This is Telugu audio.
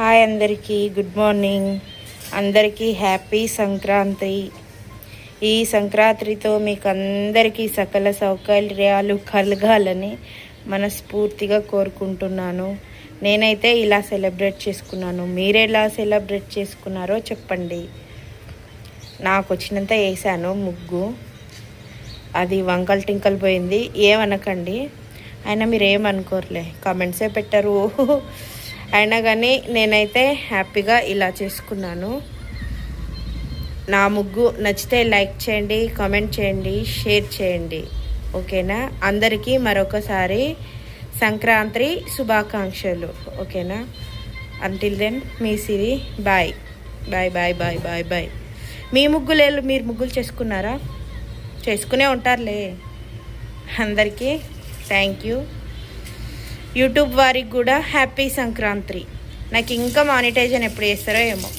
హాయ్ అందరికీ గుడ్ మార్నింగ్. అందరికీ హ్యాపీ సంక్రాంతి. ఈ సంక్రాంతితో మీకు అందరికీ సకల సౌకర్యాలు కలగాలని మనస్ఫూర్తిగా కోరుకుంటున్నాను. నేనైతే ఇలా సెలబ్రేట్ చేసుకున్నాను. మీరు ఎలా సెలబ్రేట్ చేసుకున్నారో చెప్పండి. నాకు వచ్చినంత వేసాను ముగ్గు. అది వంకల్ టింకల్ పోయింది. ఏమనకండి. అయినా మీరు ఏమనుకోరులే కామెంట్సే పెట్టారు. అయినా కానీ నేనైతే హ్యాపీగా ఇలా చేసుకున్నాను. నా ముగ్గు నచ్చితే లైక్ చేయండి కామెంట్ చేయండి షేర్ చేయండి. ఓకేనా? అందరికీ మరొకసారి సంక్రాంతి శుభాకాంక్షలు. ఓకేనా? అంటిల్ దెన్ మీ Siri bye bye bye bye bye bye మీ ముగ్గులు మీరు ముగ్గులు చేసుకున్నారా? చేసుకునే ఉంటారులే. అందరికీ థ్యాంక్ యూ యూట్యూబ్ వారికి కూడా హ్యాపీ సంక్రాంతి. నాకు ఇంకా మానిటైజన్ ఎప్పుడు చేస్తారో ఏమో.